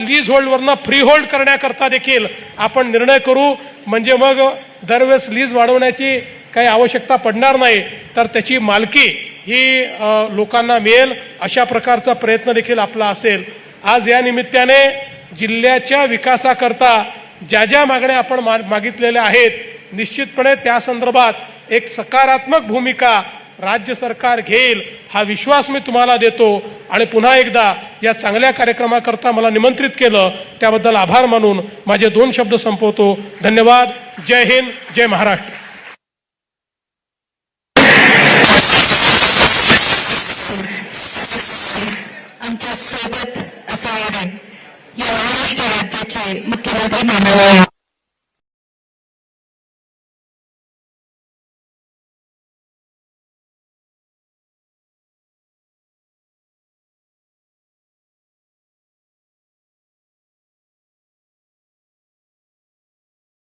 Lease होल्डवरनं free hold करण्याकरता देखील आपण निर्णय करू. म्हणजे मग दरवेळेस लीज वाढवण्याची काही आवश्यकता पडणार नाही. तर त्याची मालकी ही लोकांना मिळेल. अशा प्रकारचा प्रयत्न देखील आपला असेल. आज या निमित्ताने जिल्ह्याच्या विकासाकरता ज्या ज्या मागण्या आपण मागितलेल्या आहेत निश्चितपणे त्या संदर्भात एक सकारात्मक भूमिका राज्य सरकार घेईल हा विश्वास मी तुम्हाला देतो. आणि पुन्हा एकदा या चांगल्या कार्यक्रमाकरता मला निमंत्रित केलं त्याबद्दल आभार मानून माझे दोन शब्द संपवतो. धन्यवाद. जय हिंद जय महाराष्ट्र. आमच्यासोबत असावे. या महाराष्ट्र राज्याचे मुख्यमंत्री माननीय